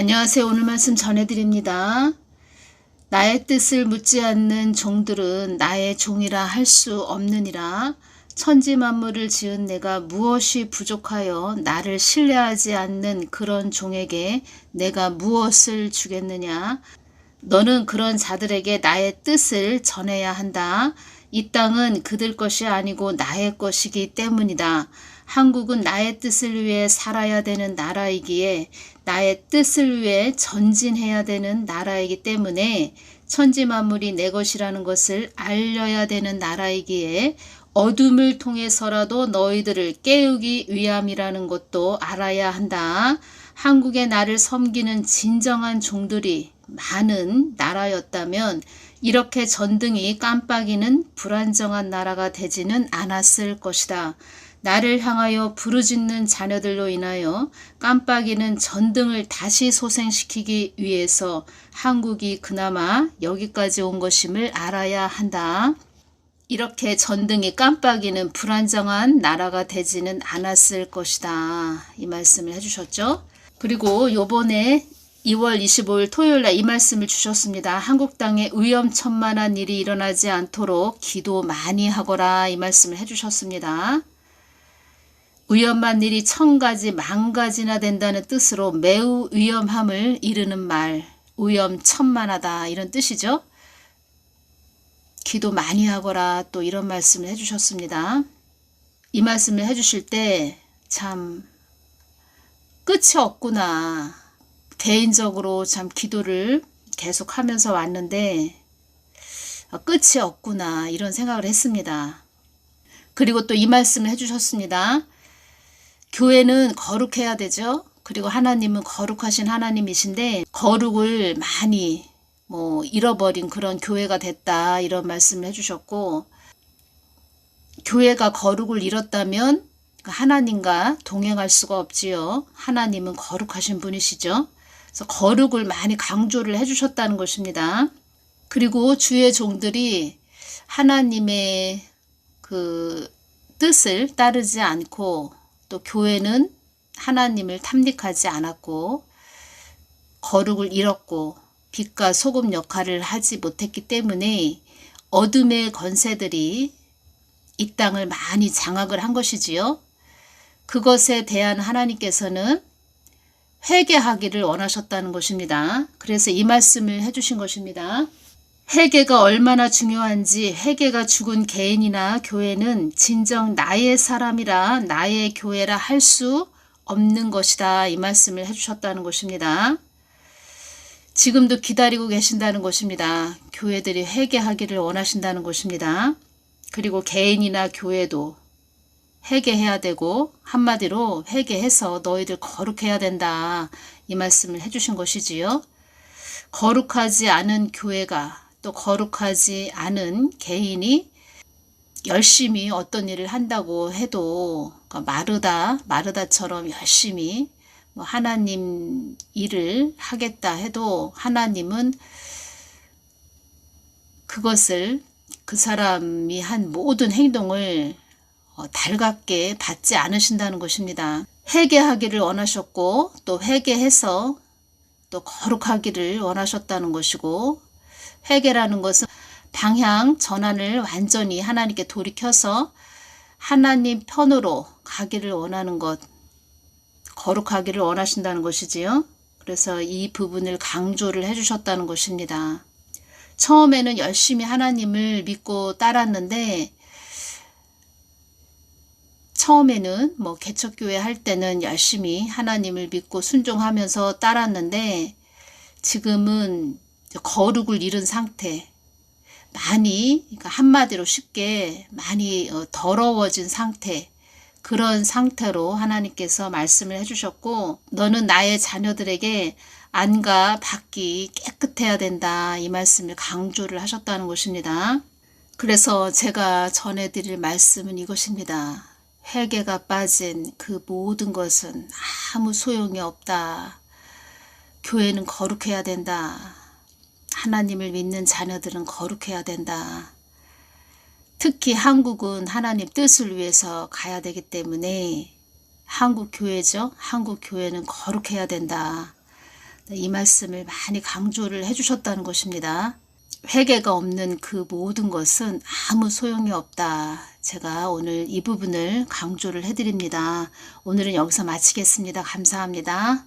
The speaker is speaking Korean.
안녕하세요. 오늘 말씀 전해드립니다. 나의 뜻을 묻지 않는 종들은 나의 종이라 할 수 없느니라. 천지 만물을 지은 내가 무엇이 부족하여 나를 신뢰하지 않는 그런 종에게 내가 무엇을 주겠느냐? 너는 그런 자들에게 나의 뜻을 전해야 한다. 이 땅은 그들 것이 아니고 나의 것이기 때문이다. 한국은 나의 뜻을 위해 살아야 되는 나라이기에 나의 뜻을 위해 전진해야 되는 나라이기 때문에 천지 만물이 내 것이라는 것을 알려야 되는 나라이기에 어둠을 통해서라도 너희들을 깨우기 위함이라는 것도 알아야 한다. 한국의 나를 섬기는 진정한 종들이 많은 나라였다면 이렇게 전등이 깜빡이는 불안정한 나라가 되지는 않았을 것이다. 나를 향하여 부르짖는 자녀들로 인하여 깜빡이는 전등을 다시 소생시키기 위해서 한국이 그나마 여기까지 온 것임을 알아야 한다. 이렇게 전등이 깜빡이는 불안정한 나라가 되지는 않았을 것이다. 이 말씀을 해주셨죠. 그리고 요번에 2월 25일 토요일 날 이 말씀을 주셨습니다. 한국 땅에 위험천만한 일이 일어나지 않도록 기도 많이 하거라 이 말씀을 해주셨습니다. 위험한 일이 천 가지 만 가지나 된다는 뜻으로 매우 위험함을 이르는 말 위험천만하다 이런 뜻이죠. 기도 많이 하거라 또 이런 말씀을 해주셨습니다. 이 말씀을 해주실 때 참 끝이 없구나. 개인적으로 참 기도를 계속 하면서 왔는데 어, 끝이 없구나 이런 생각을 했습니다. 그리고 또 이 말씀을 해주셨습니다. 교회는 거룩해야 되죠. 그리고 하나님은 거룩하신 하나님이신데 거룩을 많이 뭐 잃어버린 그런 교회가 됐다 이런 말씀을 해주셨고 교회가 거룩을 잃었다면 하나님과 동행할 수가 없지요. 하나님은 거룩하신 분이시죠. 그래서 거룩을 많이 강조를 해주셨다는 것입니다. 그리고 주의 종들이 하나님의 그 뜻을 따르지 않고 또 교회는 하나님을 탐닉하지 않았고 거룩을 잃었고 빛과 소금 역할을 하지 못했기 때문에 어둠의 건세들이 이 땅을 많이 장악을 한 것이지요. 그것에 대한 하나님께서는 회개하기를 원하셨다는 것입니다. 그래서 이 말씀을 해주신 것입니다. 회개가 얼마나 중요한지 회개가 죽은 개인이나 교회는 진정 나의 사람이라 나의 교회라 할 수 없는 것이다. 이 말씀을 해주셨다는 것입니다. 지금도 기다리고 계신다는 것입니다. 교회들이 회개하기를 원하신다는 것입니다. 그리고 개인이나 교회도 회개해야 되고 한마디로 회개해서 너희들 거룩해야 된다. 이 말씀을 해주신 것이지요. 거룩하지 않은 교회가 또 거룩하지 않은 개인이 열심히 어떤 일을 한다고 해도 그러니까 마르다 마르다처럼 열심히 뭐 하나님 일을 하겠다 해도 하나님은 그것을 그 사람이 한 모든 행동을 어, 달갑게 받지 않으신다는 것입니다. 회개하기를 원하셨고 또 회개해서 또 거룩하기를 원하셨다는 것이고 회개라는 것은 방향 전환을 완전히 하나님께 돌이켜서 하나님 편으로 가기를 원하는 것 거룩하기를 원하신다는 것이지요. 그래서 이 부분을 강조를 해주셨다는 것입니다. 처음에는 열심히 하나님을 믿고 따랐는데 처음에는 뭐 개척교회 할 때는 열심히 하나님을 믿고 순종하면서 따랐는데 지금은 거룩을 잃은 상태 많이 그러니까 한마디로 쉽게 많이 어, 더러워진 상태 그런 상태로 하나님께서 말씀을 해주셨고 너는 나의 자녀들에게 안과 밖이 깨끗해야 된다 이 말씀을 강조를 하셨다는 것입니다. 그래서 제가 전해드릴 말씀은 이것입니다. 회개가 빠진 그 모든 것은 아무 소용이 없다. 교회는 거룩해야 된다. 하나님을 믿는 자녀들은 거룩해야 된다. 특히 한국은 하나님 뜻을 위해서 가야 되기 때문에 한국 교회죠. 한국 교회는 거룩해야 된다. 이 말씀을 많이 강조를 해주셨다는 것입니다. 회개가 없는 그 모든 것은 아무 소용이 없다. 제가 오늘 이 부분을 강조를 해드립니다. 오늘은 여기서 마치겠습니다. 감사합니다.